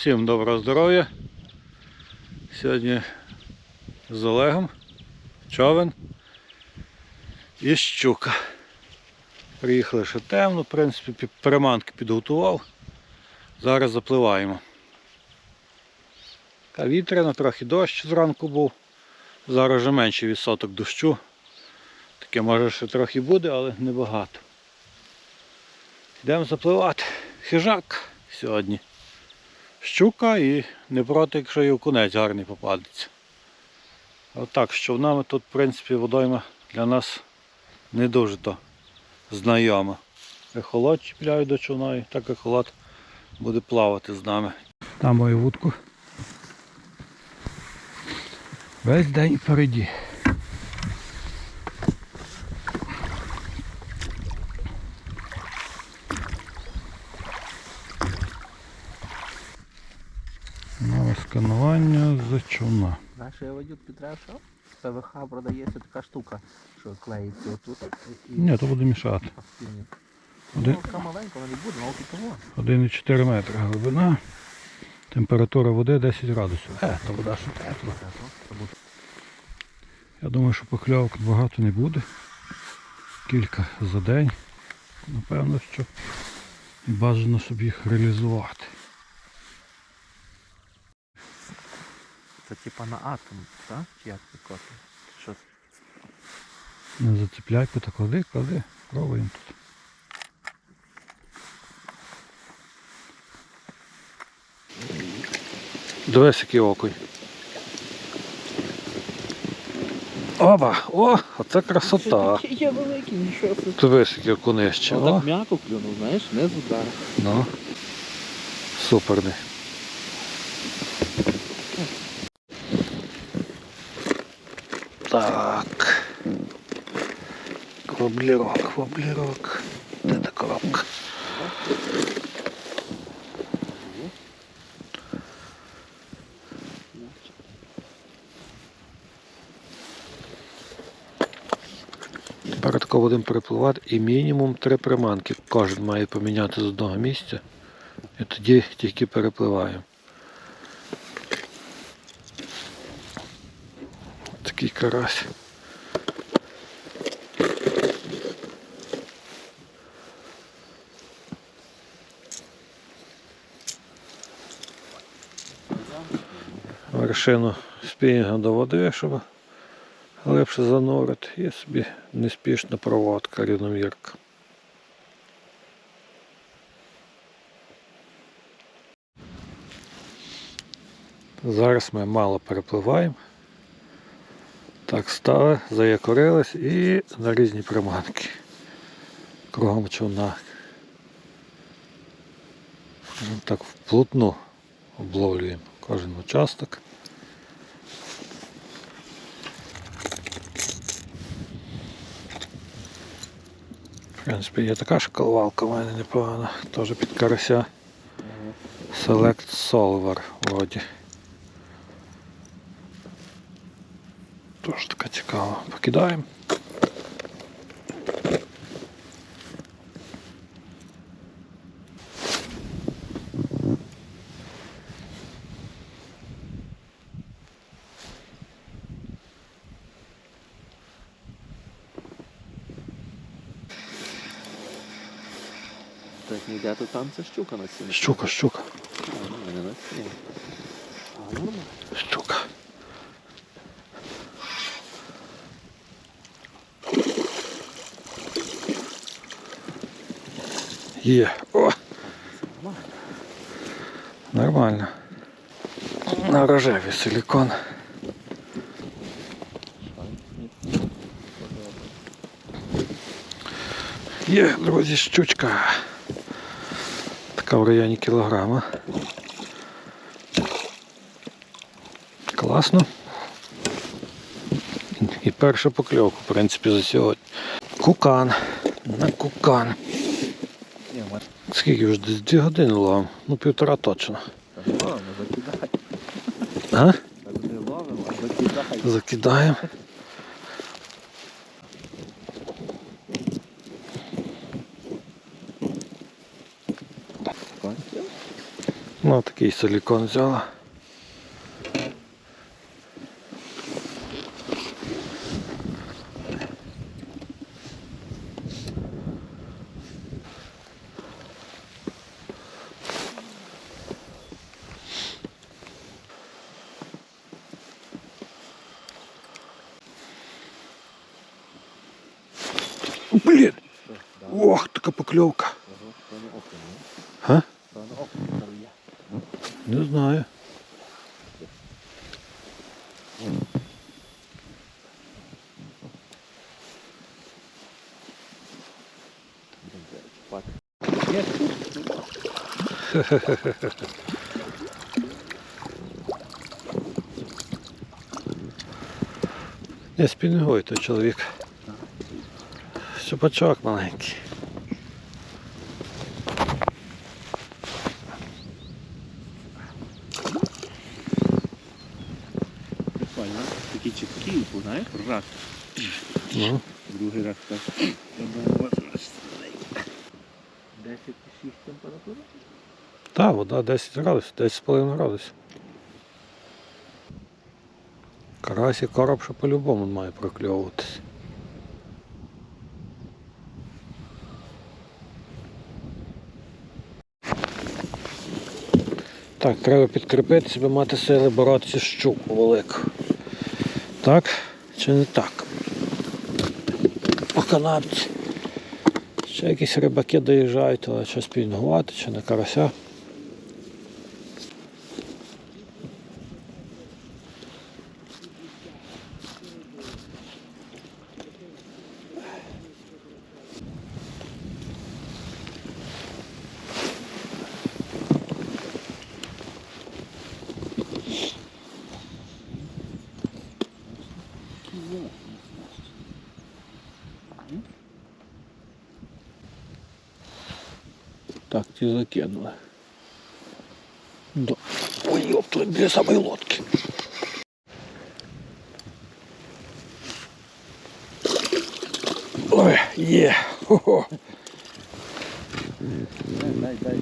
Всім доброго здоров'я. Сьогодні з Олегом, човен і щука. Приїхали ще темно, в принципі, пі- переманки підготував. Зараз запливаємо. Така вітряна, трохи дощ зранку був. Зараз вже менший відсоток дощу. Таке може ще трохи буде, але небагато. Йдемо запливати. Хижак сьогодні. Щука і не проти, якщо і окунець гарний попадеться. Отак, що в нами тут, в принципі, водойма для нас не дуже то знайома. Ехолот чіпляю до човна і так ехолот буде плавати з нами. Там мою вудку. Весь день впереді. Сканування з човна. Знаєш, я водю Петра, що? ПВХ продається така штука, що клеїться отут. І... Ні, то буде мішати. Один- Ну, маленька, вона не буде, але тут того. 1,4 метри глибина. Температура води 10 градусів. Е, то вода ще тепла. Я думаю, що покльовок багато не буде. Кілька за день. Напевно, що бажано щоб їх реалізувати. Це типа на атом, так? Чи як коти? Що? Не зацепляй, та клади, клади, пробуємо тут. Дивись, який окунь. Оба! О, оце красота. Є великий, нічого. Дивись, який окунище. Ну, О, так м'яко клюнув, знаєш, не з ну. Суперний. Воблерок, воблерок. Де та коробка? Тепер тако будемо перепливати і мінімум три приманки. Кожен має поміняти з одного місця. І тоді тільки перепливаємо. Такий карась. Вершину спінінга до води, щоб глибше занурити і собі неспішна проводка рівномірка. Зараз ми мало перепливаємо. Так стали, заякорились і на різні приманки. Кругом човна. Так вплотну обловлюємо кожен участок. В принципі, є така шкалвалка в мене непогана, теж під карася. Select Solver вроді. Тож така цікава. Покидаємо. Так ніде, то там це щука на сіні. Щука, щука, А, ну, не на сіні. А, нормально. щука. Є. О! Нормально. На рожеві силікон. Є, друзі, щучка. Така в районі кілограма. Класно. І перша покльовка, в принципі, за сьогодні. Кукан. На кукан. Скільки вже десь дві години ловимо? Ну півтора точно. ловимо. А? Закидай. Закидаємо. Ну, такий силікон взяла. Блін! Ох, така покльовка. Га? Не знаю. Не спінгуй той чоловік. Щупачок маленький. Прикольно. Такі чіткі, знаєш, раз, Ну, другий раз так. Аж стріляє. 10,6 температура? та, вода 10 градусів, 10,5 градусів. Карась і короб, що по-любому має прокльовуватись. Так, треба підкріпитися, щоб мати сили боротися з щуку велику. Так чи не так? По канапці. Ще якісь рибаки доїжджають, але щось пінгувати чи на карася. Так, ті закинули. До... Ой, ёпту, біля самої лодки. Ой, є. Хо-хо. Дай, дай, дай.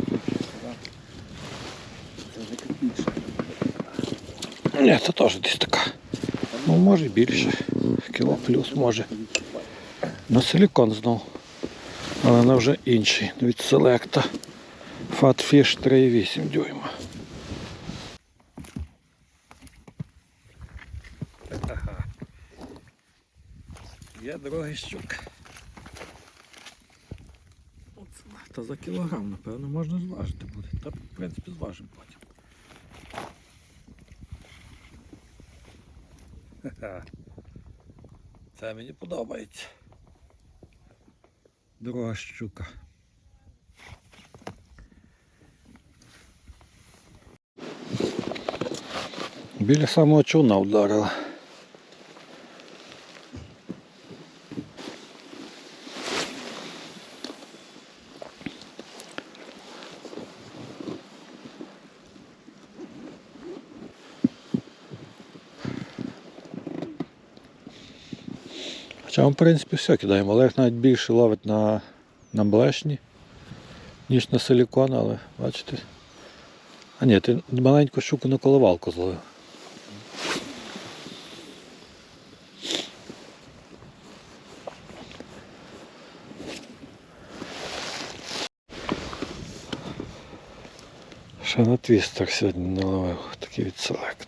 Це вже більше. Ні, це теж десь така. Ну, може і більше. Кіло плюс може. На силікон знов. Але вона вже інший. Від селекта. Fatfish 3,8 дюйма. Є другий щук. Та за кілограм, напевно, можна зважити буде. Та, в принципі, зважимо потім. Це мені подобається. Друга щука. Біля самого чуна вдарила. Хоча, в принципі, все кидаємо. Олег навіть більше ловить на, на блешні, ніж на силікон, але бачите. А ні, ти маленьку щуку на коливалку зловив. Ще на твістер сьогодні наловив такий від селект.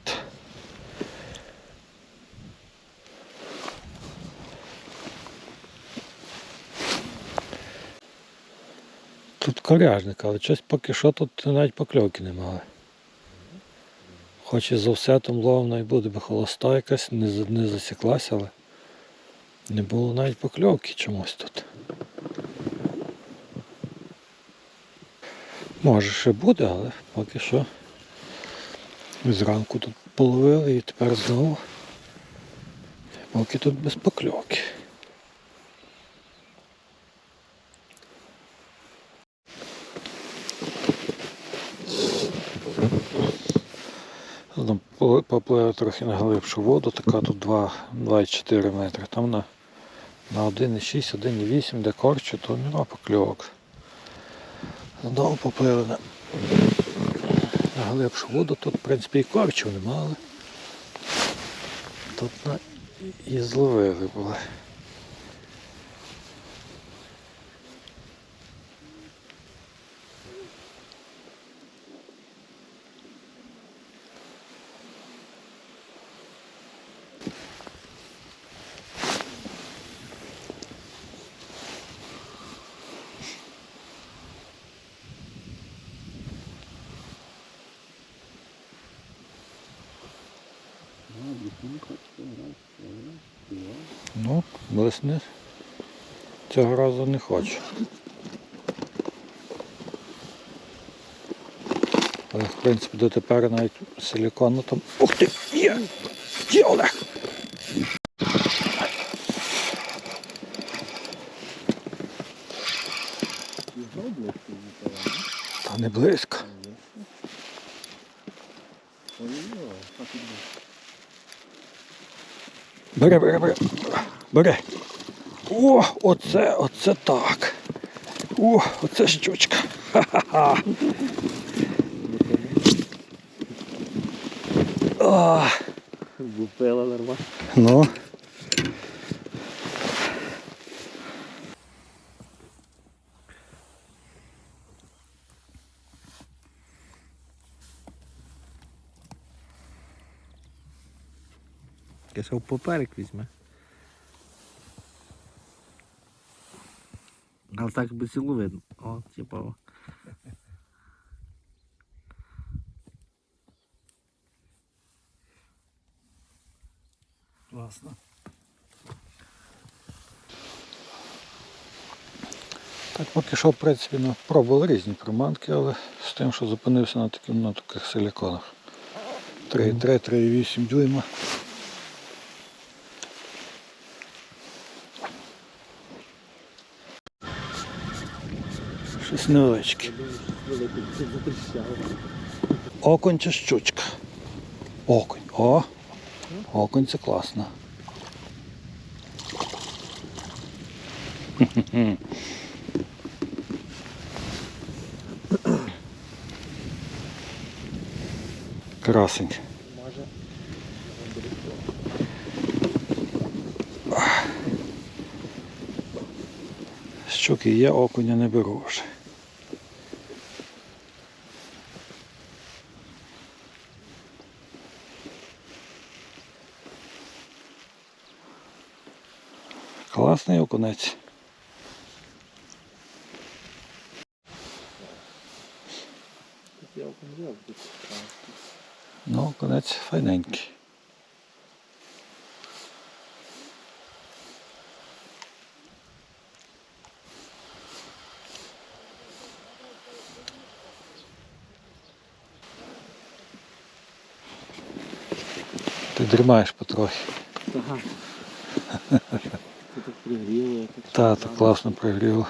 Коряжник, але щось поки що тут навіть покльовки не мали. Хоч і за все там ловно і буде би холоста якась, не, не засіклася, але не було навіть покльовки чомусь тут. Може ще буде, але поки що. Зранку тут половили і тепер знову. Поки тут без покльовки. Там пли- поплив трохи на глибшу воду, така тут 2,4 метри. Там на, на 1,6, 1,8, де корчу, то нема покльовок. Знову поплили на, глибшу воду. Тут, в принципі, і корчів немає. тут на... і зловили були. Ну, блесни. Цього разу не хочу. Але, в принципі, дотепер навіть силікону там. Ух ти! Є! Є Олег! Та не близько. Бери, бери, бери. Бери. О, оце, оце так. О, оце щучка. Ха-ха-ха. Бупила нормально. ну. Я ще поперек візьме. Але так би цілу видно. О, типа. Класно. Так, поки що, в принципі, ну, пробували різні приманки, але з тим, що зупинився на таких, на таких силіконах. 3,3, 3,8 дюйма. Щось невеличке. Окунь чи щучка? Окунь. О! Окунь це класно. Красень. Щуки є, окуня не беру вже. Класний окунець. Ну, окунець файненький. Ти дрімаєш потрохи. Ага. Пригріло, так. Та, так класно прогріло.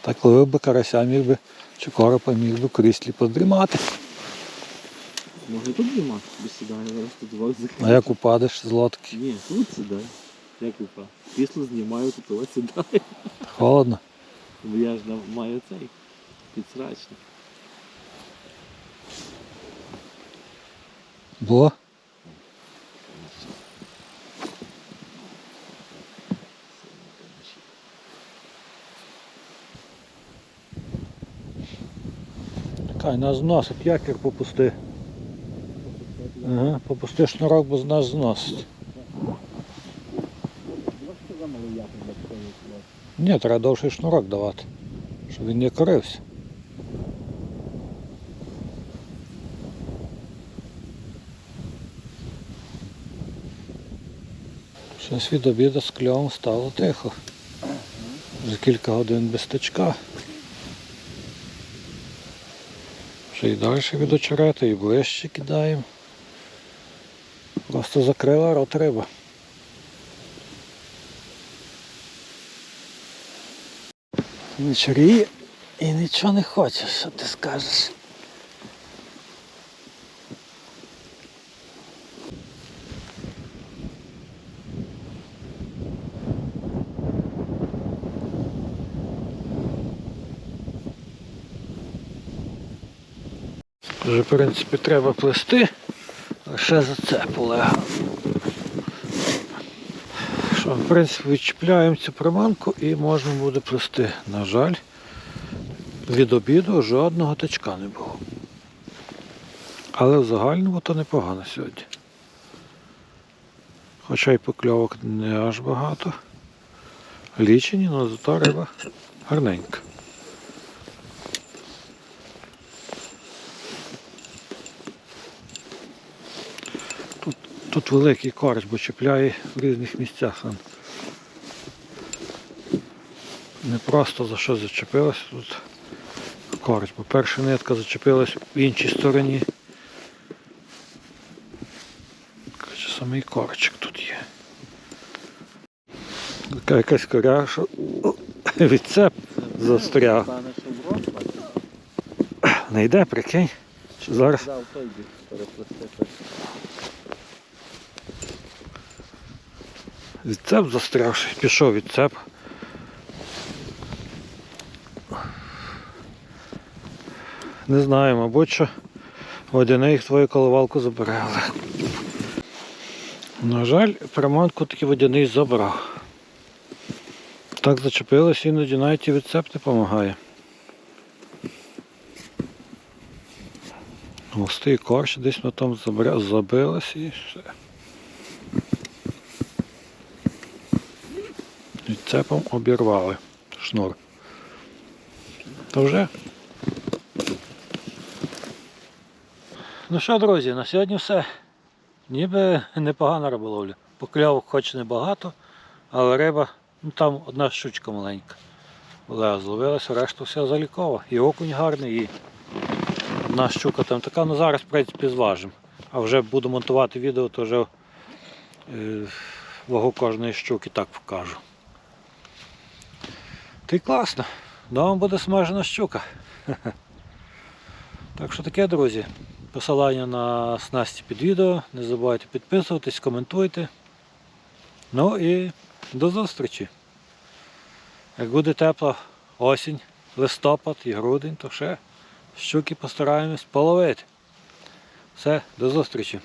Так ловив би карася, міг би, чи коропа міг би кріслі подрімати. Може тут нема? Собі сідає, зараз тут звук А як упадеш з лодки? Ні, тут сідай. Як упа. Крісло знімаю, тут ось сідає. Холодно. Бо я ж на- маю цей підсрачник. Було? Чекай, нас зносить, якір попусти. Ага, попусти шнурок, бо нас зносить. Ні, треба довший шнурок давати, щоб він не корився. Щось від обіду з кльовом стало тихо. Вже кілька годин без тичка. Вже і далі від очерету, і ближче кидаємо. Просто закрила рот риба. Вечоріє і нічого не хочеш, що ти скажеш. Вже, в принципі, треба плести, лише за це полега. Що, в принципі, відчіпляємо цю приманку і можна буде плести. На жаль, від обіду жодного тачка не було. Але в загальному то непогано сьогодні. Хоча й покльовок не аж багато. Лічені, але зато риба гарненька. Тут, великий корч, бо чіпляє в різних місцях. Не просто за що зачепилось тут корч, бо перша нитка зачепилась в іншій стороні. Коротше, самий корчик тут є. Така якась коря, що відцеп застряг. Пане, що в Вроцлаві. Не йде, прикинь. Зараз відцеп застрявши, пішов відцеп. Не знаю, мабуть, що водяний твою коливалку забере. Але... На жаль, приманку таки водяний забрав. Так зачепилось, іноді навіть і відцеп не допомагає. Густий корч десь на тому забилось і все. Відцепом обірвали шнур. То вже. Ну що, друзі, на сьогодні все. Ніби непогана риболовля. Покльовок хоч небагато, але риба, ну там одна щучка маленька. Була зловилася, решта все залікова. І окунь гарний, і одна щука там така, ну зараз в принципі зважимо. А вже буду монтувати відео, то вже е, вагу кожної щуки так покажу. Ти класно. Дома буде смажена щука. Так що таке, друзі. Посилання на снасті під відео. Не забувайте підписуватись, коментуйте. Ну і до зустрічі. Як буде тепла осінь, листопад і грудень, то ще щуки постараємось половити. Все, до зустрічі.